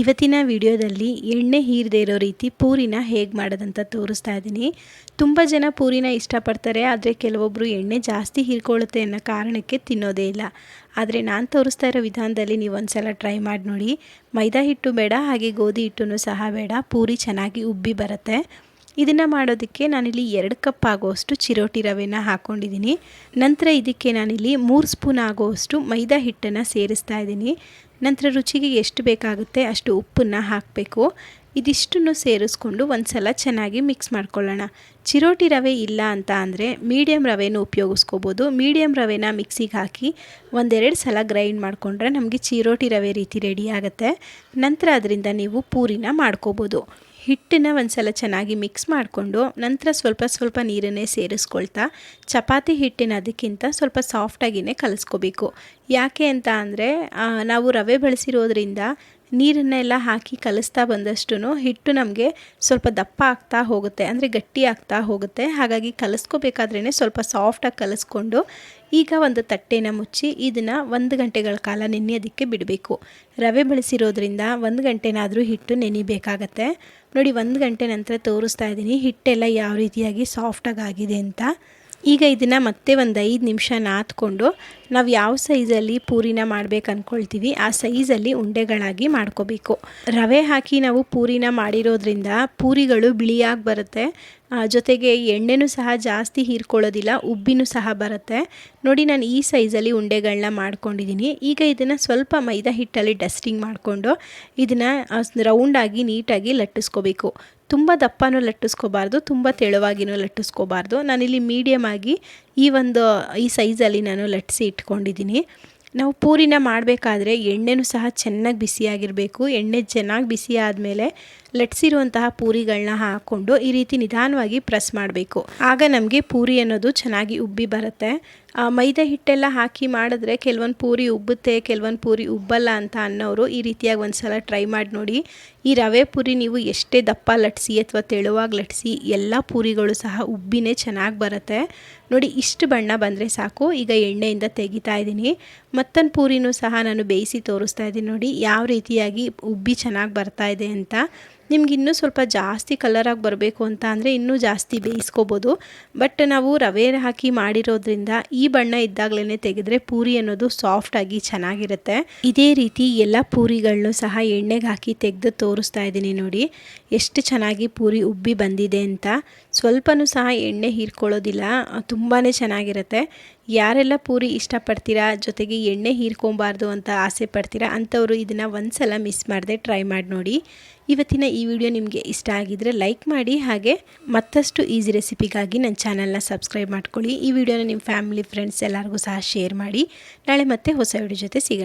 ಇವತ್ತಿನ ವಿಡಿಯೋದಲ್ಲಿ ಎಣ್ಣೆ ಹೀರದೇ ಇರೋ ರೀತಿ ಪೂರಿನ ಹೇಗೆ ಮಾಡೋದಂತ ತೋರಿಸ್ತಾ ಇದ್ದೀನಿ. ತುಂಬ ಜನ ಪೂರಿನ ಇಷ್ಟಪಡ್ತಾರೆ, ಆದರೆ ಕೆಲವೊಬ್ಬರು ಎಣ್ಣೆ ಜಾಸ್ತಿ ಹೀರ್ಕೊಳ್ಳುತ್ತೆ ಅನ್ನೋ ಕಾರಣಕ್ಕೆ ತಿನ್ನೋದೇ ಇಲ್ಲ. ಆದರೆ ನಾನು ತೋರಿಸ್ತಾ ಇರೋ ವಿಧಾನದಲ್ಲಿ ನೀವು ಒಂದ್ಸಲ ಟ್ರೈ ಮಾಡಿ ನೋಡಿ. ಮೈದಾ ಹಿಟ್ಟು ಬೇಡ, ಹಾಗೆ ಗೋಧಿ ಹಿಟ್ಟು ಸಹ ಬೇಡ. ಪೂರಿ ಚೆನ್ನಾಗಿ ಉಬ್ಬಿ ಬರುತ್ತೆ. ಇದನ್ನು ಮಾಡೋದಕ್ಕೆ ನಾನಿಲ್ಲಿ ಎರಡು ಕಪ್ ಆಗುವಷ್ಟು ಚಿರೋಟಿ ರವೆನ ಹಾಕ್ಕೊಂಡಿದ್ದೀನಿ ನಂತರ ಇದಕ್ಕೆ ನಾನಿಲ್ಲಿ ಮೂರು ಸ್ಪೂನ್ ಆಗುವಷ್ಟು ಮೈದಾ ಹಿಟ್ಟನ್ನು ಸೇರಿಸ್ತಾ ಇದ್ದೀನಿ. ನಂತರ ರುಚಿಗೆ ಎಷ್ಟು ಬೇಕಾಗುತ್ತೆ ಅಷ್ಟು ಉಪ್ಪನ್ನು ಹಾಕಬೇಕು. ಇದಿಷ್ಟನ್ನು ಸೇರಿಸ್ಕೊಂಡು ಒಂದು ಸಲ ಚೆನ್ನಾಗಿ ಮಿಕ್ಸ್ ಮಾಡ್ಕೊಳ್ಳೋಣ. ಚಿರೋಟಿ ರವೆ ಇಲ್ಲ ಅಂತ ಅಂದರೆ ಮೀಡಿಯಂ ರವೆನೂ ಉಪಯೋಗಿಸ್ಕೋಬೋದು. ಮೀಡಿಯಂ ರವೆನ ಮಿಕ್ಸಿಗೆ ಹಾಕಿ ಒಂದೆರಡು ಸಲ ಗ್ರೈಂಡ್ ಮಾಡಿಕೊಂಡ್ರೆ ನಮಗೆ ಚಿರೋಟಿ ರವೆ ರೀತಿ ರೆಡಿ ಆಗುತ್ತೆ. ನಂತರ ಅದರಿಂದ ನೀವು ಪೂರಿನ ಮಾಡ್ಕೋಬೋದು. ಹಿಟ್ಟನ್ನು ಒಂದು ಸಲ ಚೆನ್ನಾಗಿ ಮಿಕ್ಸ್ ಮಾಡಿಕೊಂಡು ನಂತರ ಸ್ವಲ್ಪ ಸ್ವಲ್ಪ ನೀರನ್ನೇ ಸೇರಿಸ್ಕೊಳ್ತಾ, ಚಪಾತಿ ಹಿಟ್ಟಿನ ಅದಕ್ಕಿಂತ ಸ್ವಲ್ಪ ಸಾಫ್ಟಾಗಿಯೇ ಕಲಿಸ್ಕೋಬೇಕು. ಯಾಕೆ ಅಂತ ಅಂದರೆ ನಾವು ರವೆ ಬಳಸಿರೋದ್ರಿಂದ ನೀರನ್ನೆಲ್ಲ ಹಾಕಿ ಕಲಿಸ್ತಾ ಬಂದಷ್ಟು ಹಿಟ್ಟು ನಮಗೆ ಸ್ವಲ್ಪ ದಪ್ಪ ಆಗ್ತಾ ಹೋಗುತ್ತೆ, ಅಂದರೆ ಗಟ್ಟಿ ಆಗ್ತಾ ಹೋಗುತ್ತೆ. ಹಾಗಾಗಿ ಕಲಿಸ್ಕೋಬೇಕಾದ್ರೇ ಸ್ವಲ್ಪ ಸಾಫ್ಟಾಗಿ ಕಲಿಸ್ಕೊಂಡು ಈಗ ಒಂದು ತಟ್ಟೆನ ಮುಚ್ಚಿ ಇದನ್ನು ಒಂದು ಗಂಟೆಗಳ ಕಾಲ ನೆನೆಯೋದಕ್ಕೆ ಬಿಡಬೇಕು. ರವೆ ಬಳಸಿರೋದ್ರಿಂದ ಒಂದು ಗಂಟೆನಾದರೂ ಹಿಟ್ಟು ನೆನಿಬೇಕಾಗತ್ತೆ. ನೋಡಿ, ಒಂದು ಗಂಟೆ ನಂತರ ತೋರಿಸ್ತಾ ಇದ್ದೀನಿ ಹಿಟ್ಟೆಲ್ಲ ಯಾವ ರೀತಿಯಾಗಿ ಸಾಫ್ಟಾಗಿ ಆಗಿದೆ ಅಂತ. ಈಗ ಇದನ್ನು ಮತ್ತೆ ಒಂದು ಐದು ನಿಮಿಷ ನಾದ್ಕೊಂಡು ನಾವು ಯಾವ ಸೈಜಲ್ಲಿ ಪೂರಿನ ಮಾಡಬೇಕು ಅಂದ್ಕೊಳ್ತೀವಿ ಆ ಸೈಜಲ್ಲಿ ಉಂಡೆಗಳಾಗಿ ಮಾಡ್ಕೋಬೇಕು. ರವೆ ಹಾಕಿ ನಾವು ಪೂರಿನ ಮಾಡಿರೋದ್ರಿಂದ ಪೂರಿಗಳು ಬಿಳಿಯಾಗಿ ಬರುತ್ತೆ. ಜೊತೆಗೆ ಎಣ್ಣೆನೂ ಸಹ ಜಾಸ್ತಿ ಹೀರ್ಕೊಳ್ಳೋದಿಲ್ಲ, ಉಬ್ಬಿನೂ ಸಹ ಬರುತ್ತೆ. ನೋಡಿ ನಾನು ಈ ಸೈಜಲ್ಲಿ ಉಂಡೆಗಳನ್ನ ಮಾಡ್ಕೊಂಡಿದ್ದೀನಿ ಈಗ ಇದನ್ನು ಸ್ವಲ್ಪ ಮೈದಾ ಹಿಟ್ಟಲ್ಲಿ ಡಸ್ಟಿಂಗ್ ಮಾಡಿಕೊಂಡು ಇದನ್ನು ರೌಂಡಾಗಿ ನೀಟಾಗಿ ಲಟ್ಟಿಸ್ಕೋಬೇಕು. ತುಂಬ ದಪ್ಪನೂ ಲಟ್ಟಿಸ್ಕೋಬಾರ್ದು, ತುಂಬ ತೆಳುವಾಗಿನೂ ಲಟ್ಟಿಸ್ಕೋಬಾರ್ದು. ನಾನಿಲ್ಲಿ ಮೀಡಿಯಮ್ ಆಗಿ ಈ ಒಂದು, ಈ ಸೈಜಲ್ಲಿ ನಾನು ಲಟ್ಟಿಸಿ ಇಟ್ಕೊಂಡಿದ್ದೀನಿ. ನಾವು ಪೂರಿನ ಮಾಡಬೇಕಾದ್ರೆ ಎಣ್ಣೆನೂ ಸಹ ಚೆನ್ನಾಗಿ ಬಿಸಿಯಾಗಿರಬೇಕು. ಎಣ್ಣೆ ಚೆನ್ನಾಗಿ ಬಿಸಿ ಆದಮೇಲೆ ಲಟ್ಸಿರುವಂತಹ ಪೂರಿಗಳನ್ನ ಹಾಕ್ಕೊಂಡು ಈ ರೀತಿ ನಿಧಾನವಾಗಿ ಪ್ರೆಸ್ ಮಾಡಬೇಕು. ಆಗ ನಮಗೆ ಪೂರಿ ಅನ್ನೋದು ಚೆನ್ನಾಗಿ ಉಬ್ಬಿ ಬರುತ್ತೆ. ಮೈದಾ ಹಿಟ್ಟೆಲ್ಲ ಹಾಕಿ ಮಾಡಿದ್ರೆ ಕೆಲವೊಂದು ಪೂರಿ ಉಬ್ಬುತ್ತೆ, ಕೆಲವೊಂದು ಪೂರಿ ಉಬ್ಬಲ್ಲ ಅಂತ ಅನ್ನೋರು ಈ ರೀತಿಯಾಗಿ ಒಂದು ಸಲ ಟ್ರೈ ಮಾಡಿ ನೋಡಿ. ಈ ರವೆ ಪೂರಿ ನೀವು ಎಷ್ಟೇ ದಪ್ಪ ಲಟ್ಸಿ ಅಥವಾ ತೆಳುವಾಗಿ ಲಟ್ಸಿ ಎಲ್ಲ ಪೂರಿಗಳು ಸಹ ಉಬ್ಬಿನೇ ಚೆನ್ನಾಗಿ ಬರುತ್ತೆ. ನೋಡಿ, ಇಷ್ಟು ಬಣ್ಣ ಬಂದರೆ ಸಾಕು. ಈಗ ಎಣ್ಣೆಯಿಂದ ತೆಗಿತಾ ಇದ್ದೀನಿ. ಮತ್ತೊಂದು ಪೂರಿನೂ ಸಹ ನಾನು ಬೇಯಿಸಿ ತೋರಿಸ್ತಾ ಇದ್ದೀನಿ ನೋಡಿ. ಯಾವ ರೀತಿಯಾಗಿ ಉಬ್ಬಿ ಚೆನ್ನಾಗಿ ಬರ್ತಾ ಇದೆ ಅಂತ. ನಿಮ್ಗೆ ಇನ್ನೂ ಸ್ವಲ್ಪ ಜಾಸ್ತಿ ಕಲರಾಗಿ ಬರಬೇಕು ಅಂತ ಅಂದರೆ ಇನ್ನೂ ಜಾಸ್ತಿ ಬೇಯಿಸ್ಕೋಬೋದು. ಬಟ್ ನಾವು ರವೆ ಹಾಕಿ ಮಾಡಿರೋದ್ರಿಂದ ಈ ಬಣ್ಣ ಇದ್ದಾಗಲೇ ತೆಗೆದ್ರೆ ಪೂರಿ ಅನ್ನೋದು ಸಾಫ್ಟಾಗಿ ಚೆನ್ನಾಗಿರುತ್ತೆ. ಇದೇ ರೀತಿ ಎಲ್ಲ ಪೂರಿಗಳನ್ನು ಸಹ ಎಣ್ಣೆಗೆ ಹಾಕಿ ತೆಗೆದು ತೋರಿಸ್ತಾ ಇದ್ದೀನಿ ನೋಡಿ. ಎಷ್ಟು ಚೆನ್ನಾಗಿ ಪೂರಿ ಉಬ್ಬಿ ಬಂದಿದೆ ಅಂತ. ಸ್ವಲ್ಪನೂ ಸಹ ಎಣ್ಣೆ ಹೀರ್ಕೊಳ್ಳೋದಿಲ್ಲ. ತುಂಬಾ ಚೆನ್ನಾಗಿರುತ್ತೆ. ಯಾರೆಲ್ಲ ಪೂರಿ ಇಷ್ಟಪಡ್ತೀರಾ, ಜೊತೆಗೆ ಎಣ್ಣೆ ಹೀರ್ಕೊಬಾರ್ದು ಅಂತ ಆಸೆ ಪಡ್ತೀರಾ ಅಂಥವರು ಇದನ್ನು ಒಂದು ಸಲ ಮಿಸ್ ಮಾಡದೆ ಟ್ರೈ ಮಾಡಿ ನೋಡಿ. ಇವತ್ತಿನ ಈ ವಿಡಿಯೋ ನಿಮಗೆ ಇಷ್ಟ ಆಗಿದ್ರೆ ಲೈಕ್ ಮಾಡಿ ಹಾಗೆ ಮತ್ತಷ್ಟು ಈಸಿ ರೆಸಿಪಿಗಾಗಿ ನನ್ನ ಚಾನಲ್ನ ಸಬ್ಸ್ಕ್ರೈಬ್ ಮಾಡ್ಕೊಳ್ಳಿ. ಈ ವಿಡಿಯೋನ ನಿಮ್ಮ ಫ್ಯಾಮಿಲಿ, ಫ್ರೆಂಡ್ಸ್ ಎಲ್ಲರಿಗೂ ಸಹ ಶೇರ್ ಮಾಡಿ. ನಾಳೆ ಮತ್ತೆ ಹೊಸ ವಿಡಿಯೋ ಜೊತೆ ಸಿಗೋಣ.